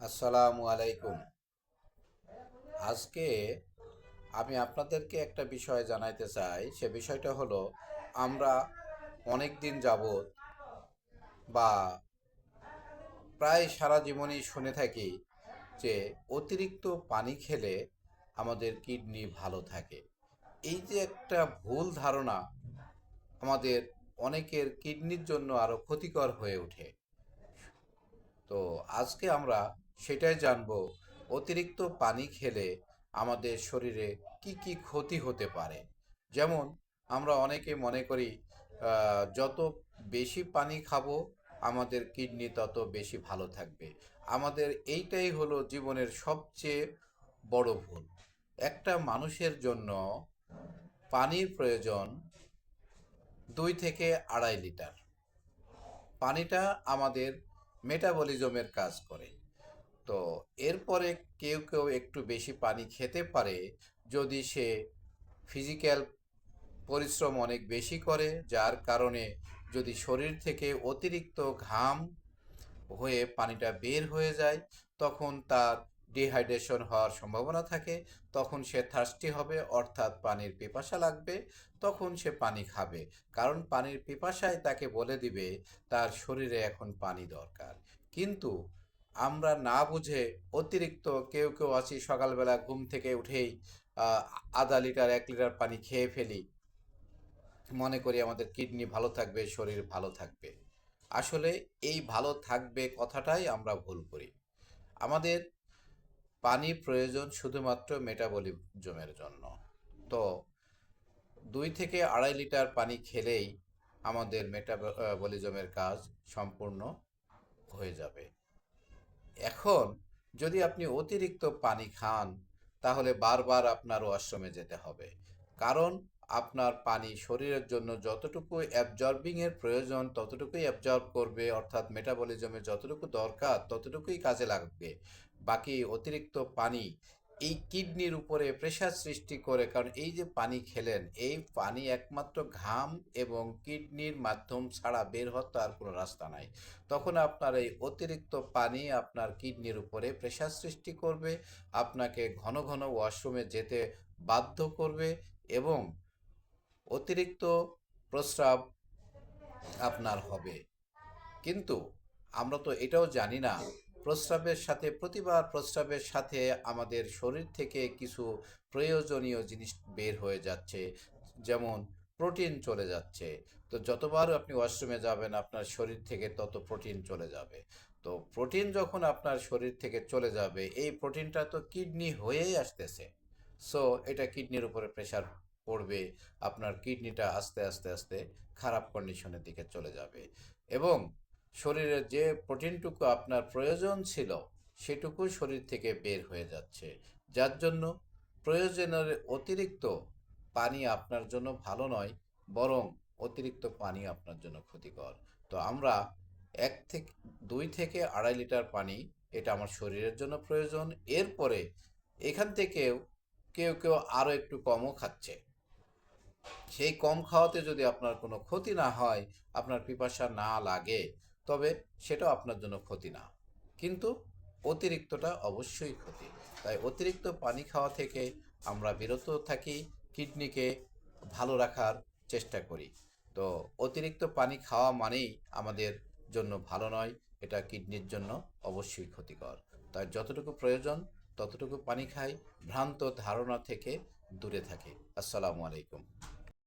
আসসালামু আলাইকুম। আজকে আমি আপনাদেরকে একটা বিষয় জানাইতে চাই। সে বিষয়টা হলো, আমরা অনেক দিন যাবৎ বা প্রায় সারা জীবনই শুনে থাকি যে, অতিরিক্ত পানি খেলে আমাদের কিডনি ভালো থাকে। এই যে একটা ভুল ধারণা আমাদের অনেকের কিডনির জন্য আরও ক্ষতিকর হয়ে ওঠে। তো আজকে আমরা সেটাই জানব। অতিরিক্ত পানি খেলে আমাদের শরীরে কি কি ক্ষতি হতে পারে? যেমন, আমরা অনেকে মনে করি যত বেশি পানি খাব, আমাদের কিডনি তত বেশি ভালো থাকবে। আমাদের এইটাই হলো জীবনের সবচেয়ে বড় ভুল। একটা মানুষের জন্য পানির প্রয়োজন দুই থেকে আড়াই লিটার। পানিটা আমাদের মেটাবলিজমের কাজ করে। এরপরে কেউ কেউ একটু বেশি পানি খেতে পারে যদি সে ফিজিক্যাল পরিশ্রম অনেক বেশি করে, যার কারণে যদি শরীর থেকে অতিরিক্ত ঘাম হয়ে পানিটা বের হয়ে যায়, তখন তার ডিহাইড্রেশন হওয়ার সম্ভাবনা থাকে, তখন সে থার্স্টি হবে, অর্থাৎ পানির পিপাসা লাগবে, তখন সে পানি খাবে। কারণ পানির পিপাসায় তাকে বলে দিবে, তার শরীরে এখন পানি দরকার। কিন্তু আমরা না বুঝে অতিরিক্ত কেউ কেউ আছি সকালবেলা ঘুম থেকে উঠেই আধা লিটার এক লিটার পানি খেয়ে ফেলি। মনে করি আমাদের কিডনি ভালো থাকবে, শরীর ভালো থাকবে। আসলে এই ভালো থাকবে কথাটাই আমরা ভুল করি। আমাদের পানি প্রয়োজন শুধুমাত্র মেটাবলিজমের জন্য। তো দুই থেকে আড়াই লিটার পানি খেলেই আমাদের মেটাবলিজমের কাজ সম্পূর্ণ হয়ে যাবে। এখন যদি আপনি অতিরিক্ত পানি খান, তাহলে বারবার আপনার ওয়াশরুমে যেতে হবে। কারণ আপনার পানি শরীরের জন্য যতটুকু অ্যাবজর্বিংয়ের প্রয়োজন, ততটুকুই অ্যাবজর্ব করবে, অর্থাৎ মেটাবলিজমে যতটুকু দরকার, ততটুকুই কাজে লাগবে। বাকি অতিরিক্ত পানি এই কিডনির উপরে প্রেসার সৃষ্টি করে, কারণ এই যে পানি খেলেন, এই পানি একমাত্র ঘাম এবং কিডনির মাধ্যম ছাড়া বের হওয়ার আর কোনো রাস্তা নাই। তখন আপনার এই অতিরিক্ত পানি আপনার কিডনির উপরে প্রেসার সৃষ্টি করবে, আপনাকে ঘন ঘন ওয়াশরুমে যেতে বাধ্য করবে এবং অতিরিক্ত প্রস্রাব আপনার হবে। কিন্তু আমরা তো এটাও জানি না প্রস্রাবের সাথে, প্রতিবার প্রস্রাবের সাথে আমাদের শরীর থেকে কিছু প্রয়োজনীয় জিনিস বের হয়ে যাচ্ছে। যেমন প্রোটিন চলে যাচ্ছে। তো যতবার আপনি ওয়াশরুমে যাবেন, আপনার শরীর থেকে তত প্রোটিন চলে যাবে। তো প্রোটিন যখন আপনার শরীর থেকে চলে যাবে, এই প্রোটিনটা তো কিডনি হয়েই আসতেছে। সো এটা কিডনির উপরে প্রেসার পড়বে, আপনার কিডনিটা আস্তে আস্তে আস্তে খারাপ কন্ডিশনের দিকে চলে যাবে। এবং শরীরের যে প্রোটিনটুকু আপনার প্রয়োজন ছিল, সেটুকু শরীর থেকে বের হয়ে যাচ্ছে। যার জন্য প্রয়োজনের অতিরিক্ত পানি আপনার জন্য ভালো নয়, বরং অতিরিক্ত পানি আপনার জন্য ক্ষতিকর। তো আমরা এক থেকে, দুই থেকে আড়াই লিটার পানি, এটা আমার শরীরের জন্য প্রয়োজন। এরপরে এখান থেকেও কেউ কেউ আরও একটু কমও খাচ্ছে। সেই কম খাওয়াতে যদি আপনার কোনো ক্ষতি না হয়, আপনার পিপাসা না লাগে তবে সেটাও আপনার জন্য ক্ষতি না। কিন্তু অতিরিক্তটা অবশ্যই ক্ষতি। তাই অতিরিক্ত পানি খাওয়া থেকে আমরা বিরত থাকি, কিডনিকে ভালো রাখার চেষ্টা করি। তো অতিরিক্ত পানি খাওয়া মানেই আমাদের জন্য ভালো নয়, এটা কিডনির জন্য অবশ্যই ক্ষতিকর। তাই যতটুকু প্রয়োজন, ততটুকু পানি খাই, ভ্রান্ত ধারণা থেকে দূরে থাকি। আসসালামু আলাইকুম।